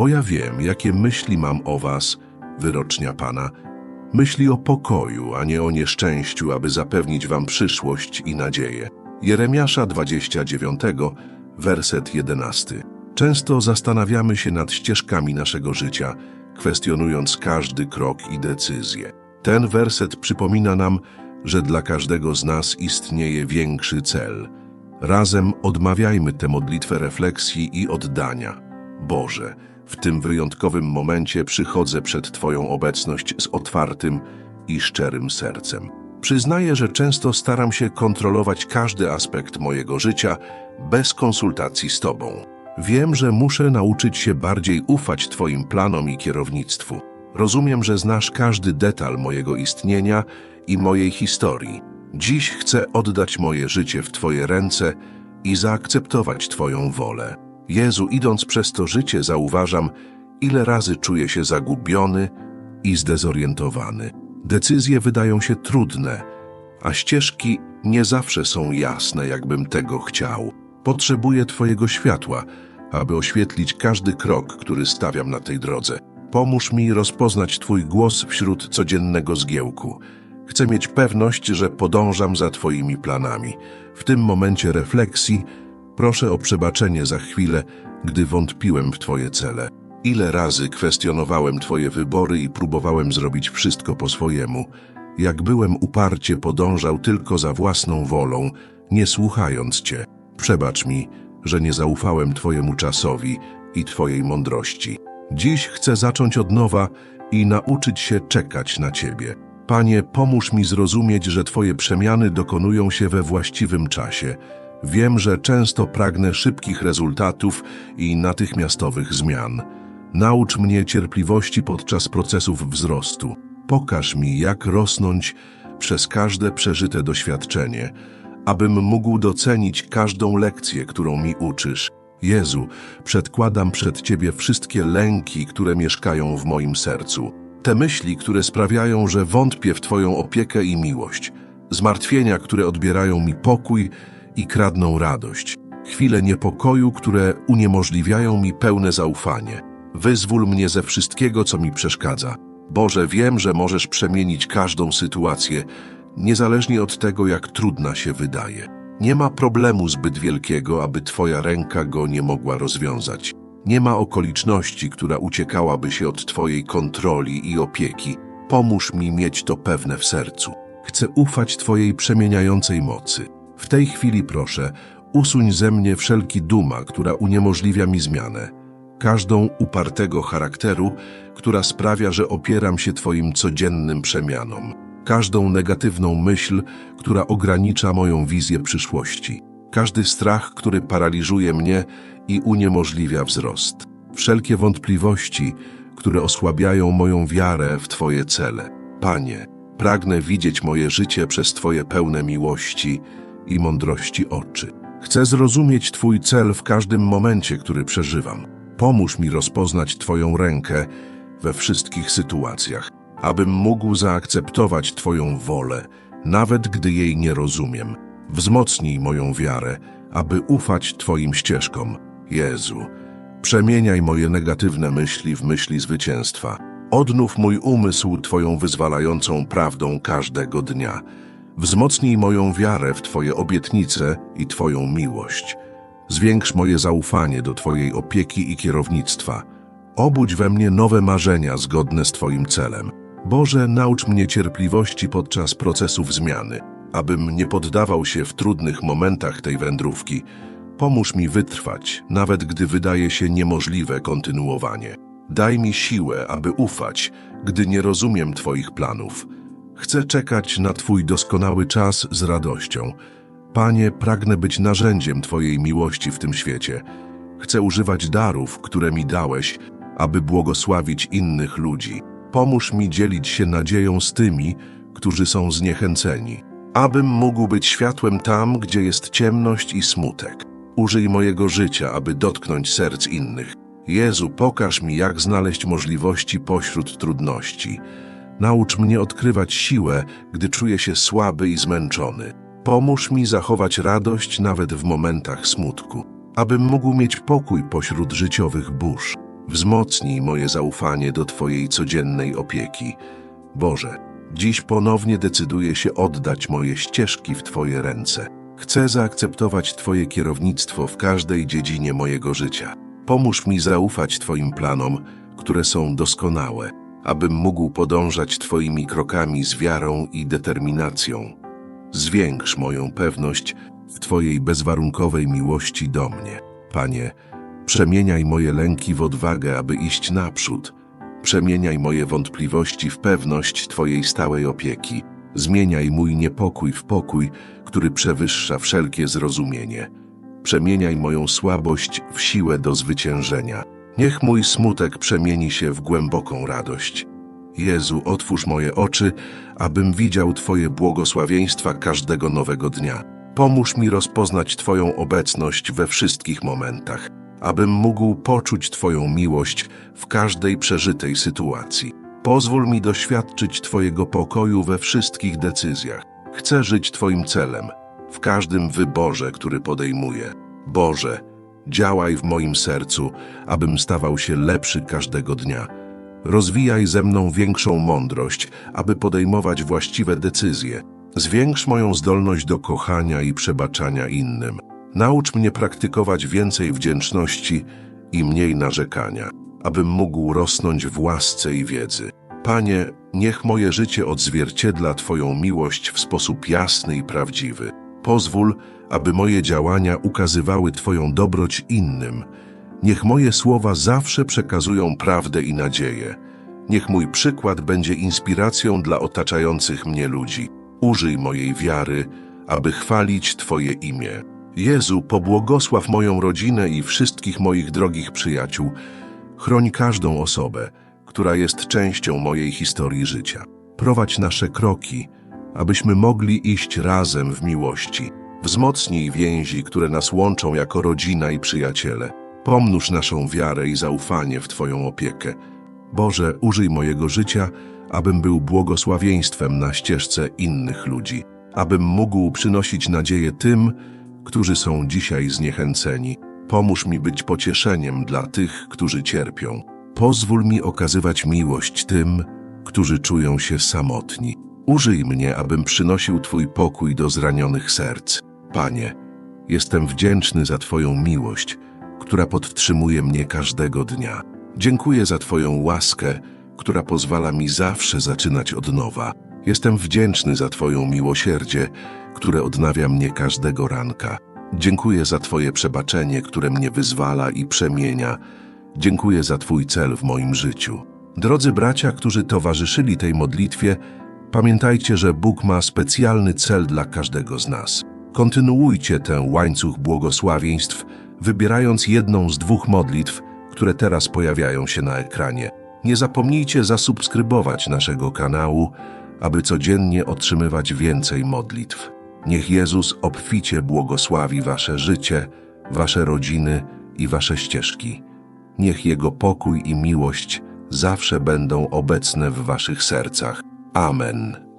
bo ja wiem, jakie myśli mam o was, wyrocznia Pana. Myśli o pokoju, a nie o nieszczęściu, aby zapewnić wam przyszłość i nadzieję. Jeremiasza 29, werset 11. Często zastanawiamy się nad ścieżkami naszego życia, kwestionując każdy krok i decyzję. Ten werset przypomina nam, że dla każdego z nas istnieje większy cel. Razem odmawiajmy tę modlitwę refleksji i oddania. Boże, w tym wyjątkowym momencie przychodzę przed Twoją obecność z otwartym i szczerym sercem. Przyznaję, że często staram się kontrolować każdy aspekt mojego życia bez konsultacji z Tobą. Wiem, że muszę nauczyć się bardziej ufać Twoim planom i kierownictwu. Rozumiem, że znasz każdy detal mojego istnienia i mojej historii. Dziś chcę oddać moje życie w Twoje ręce i zaakceptować Twoją wolę. Jezu, idąc przez to życie, zauważam, ile razy czuję się zagubiony i zdezorientowany. Decyzje wydają się trudne, a ścieżki nie zawsze są jasne, jakbym tego chciał. Potrzebuję Twojego światła, aby oświetlić każdy krok, który stawiam na tej drodze. Pomóż mi rozpoznać Twój głos wśród codziennego zgiełku. Chcę mieć pewność, że podążam za Twoimi planami. W tym momencie refleksji proszę o przebaczenie za chwilę, gdy wątpiłem w Twoje cele. Ile razy kwestionowałem Twoje wybory i próbowałem zrobić wszystko po swojemu. Jak byłem uparcie podążał tylko za własną wolą, nie słuchając Cię. Przebacz mi, że nie zaufałem Twojemu czasowi i Twojej mądrości. Dziś chcę zacząć od nowa i nauczyć się czekać na Ciebie. Panie, pomóż mi zrozumieć, że Twoje przemiany dokonują się we właściwym czasie. Wiem, że często pragnę szybkich rezultatów i natychmiastowych zmian. Naucz mnie cierpliwości podczas procesów wzrostu. Pokaż mi, jak rosnąć przez każde przeżyte doświadczenie, abym mógł docenić każdą lekcję, którą mi uczysz. Jezu, przedkładam przed Ciebie wszystkie lęki, które mieszkają w moim sercu. Te myśli, które sprawiają, że wątpię w Twoją opiekę i miłość. Zmartwienia, które odbierają mi pokój i kradną radość. Chwile niepokoju, które uniemożliwiają mi pełne zaufanie. Wyzwól mnie ze wszystkiego, co mi przeszkadza. Boże, wiem, że możesz przemienić każdą sytuację, niezależnie od tego, jak trudna się wydaje. Nie ma problemu zbyt wielkiego, aby Twoja ręka go nie mogła rozwiązać. Nie ma okoliczności, która uciekałaby się od Twojej kontroli i opieki. Pomóż mi mieć to pewne w sercu. Chcę ufać Twojej przemieniającej mocy. W tej chwili proszę, usuń ze mnie wszelki duma, która uniemożliwia mi zmianę. Każdą upartego charakteru, która sprawia, że opieram się Twoim codziennym przemianom. Każdą negatywną myśl, która ogranicza moją wizję przyszłości. Każdy strach, który paraliżuje mnie i uniemożliwia wzrost. Wszelkie wątpliwości, które osłabiają moją wiarę w Twoje cele. Panie, pragnę widzieć moje życie przez Twoje pełne miłości i mądrości oczy. Chcę zrozumieć Twój cel w każdym momencie, który przeżywam. Pomóż mi rozpoznać Twoją rękę we wszystkich sytuacjach, abym mógł zaakceptować Twoją wolę, nawet gdy jej nie rozumiem. Wzmocnij moją wiarę, aby ufać Twoim ścieżkom. Jezu, przemieniaj moje negatywne myśli w myśli zwycięstwa. Odnów mój umysł Twoją wyzwalającą prawdą każdego dnia. Wzmocnij moją wiarę w Twoje obietnice i Twoją miłość. Zwiększ moje zaufanie do Twojej opieki i kierownictwa. Obudź we mnie nowe marzenia zgodne z Twoim celem. Boże, naucz mnie cierpliwości podczas procesów zmiany, abym nie poddawał się w trudnych momentach tej wędrówki. Pomóż mi wytrwać, nawet gdy wydaje się niemożliwe kontynuowanie. Daj mi siłę, aby ufać, gdy nie rozumiem Twoich planów. Chcę czekać na Twój doskonały czas z radością. Panie, pragnę być narzędziem Twojej miłości w tym świecie. Chcę używać darów, które mi dałeś, aby błogosławić innych ludzi. Pomóż mi dzielić się nadzieją z tymi, którzy są zniechęceni. Abym mógł być światłem tam, gdzie jest ciemność i smutek. Użyj mojego życia, aby dotknąć serc innych. Jezu, pokaż mi, jak znaleźć możliwości pośród trudności. Naucz mnie odkrywać siłę, gdy czuję się słaby i zmęczony. Pomóż mi zachować radość nawet w momentach smutku, abym mógł mieć pokój pośród życiowych burz. Wzmocnij moje zaufanie do Twojej codziennej opieki. Boże, dziś ponownie decyduję się oddać moje ścieżki w Twoje ręce. Chcę zaakceptować Twoje kierownictwo w każdej dziedzinie mojego życia. Pomóż mi zaufać Twoim planom, które są doskonałe, abym mógł podążać Twoimi krokami z wiarą i determinacją. Zwiększ moją pewność w Twojej bezwarunkowej miłości do mnie. Panie, przemieniaj moje lęki w odwagę, aby iść naprzód. Przemieniaj moje wątpliwości w pewność Twojej stałej opieki. Zmieniaj mój niepokój w pokój, który przewyższa wszelkie zrozumienie. Przemieniaj moją słabość w siłę do zwyciężenia. Niech mój smutek przemieni się w głęboką radość. Jezu, otwórz moje oczy, abym widział Twoje błogosławieństwa każdego nowego dnia. Pomóż mi rozpoznać Twoją obecność we wszystkich momentach, abym mógł poczuć Twoją miłość w każdej przeżytej sytuacji. Pozwól mi doświadczyć Twojego pokoju we wszystkich decyzjach. Chcę żyć Twoim celem, w każdym wyborze, który podejmuję. Boże, działaj w moim sercu, abym stawał się lepszy każdego dnia. Rozwijaj ze mną większą mądrość, aby podejmować właściwe decyzje. Zwiększ moją zdolność do kochania i przebaczania innym. Naucz mnie praktykować więcej wdzięczności i mniej narzekania, abym mógł rosnąć w łasce i wiedzy. Panie, niech moje życie odzwierciedla Twoją miłość w sposób jasny i prawdziwy. Pozwól, aby moje działania ukazywały Twoją dobroć innym. Niech moje słowa zawsze przekazują prawdę i nadzieję. Niech mój przykład będzie inspiracją dla otaczających mnie ludzi. Użyj mojej wiary, aby chwalić Twoje imię. Jezu, pobłogosław moją rodzinę i wszystkich moich drogich przyjaciół. Chroń każdą osobę, która jest częścią mojej historii życia. Prowadź nasze kroki, abyśmy mogli iść razem w miłości. Wzmocnij więzi, które nas łączą jako rodzina i przyjaciele. Pomnóż naszą wiarę i zaufanie w Twoją opiekę. Boże, użyj mojego życia, abym był błogosławieństwem na ścieżce innych ludzi, abym mógł przynosić nadzieję tym, którzy są dzisiaj zniechęceni. Pomóż mi być pocieszeniem dla tych, którzy cierpią. Pozwól mi okazywać miłość tym, którzy czują się samotni. Użyj mnie, abym przynosił Twój pokój do zranionych serc. Panie, jestem wdzięczny za Twoją miłość, która podtrzymuje mnie każdego dnia. Dziękuję za Twoją łaskę, która pozwala mi zawsze zaczynać od nowa. Jestem wdzięczny za Twoją miłosierdzie, które odnawia mnie każdego ranka. Dziękuję za Twoje przebaczenie, które mnie wyzwala i przemienia. Dziękuję za Twój cel w moim życiu. Drodzy bracia, którzy towarzyszyli tej modlitwie, pamiętajcie, że Bóg ma specjalny cel dla każdego z nas. Kontynuujcie ten łańcuch błogosławieństw, wybierając jedną z dwóch modlitw, które teraz pojawiają się na ekranie. Nie zapomnijcie zasubskrybować naszego kanału, aby codziennie otrzymywać więcej modlitw. Niech Jezus obficie błogosławi wasze życie, wasze rodziny i wasze ścieżki. Niech Jego pokój i miłość zawsze będą obecne w waszych sercach. Amen.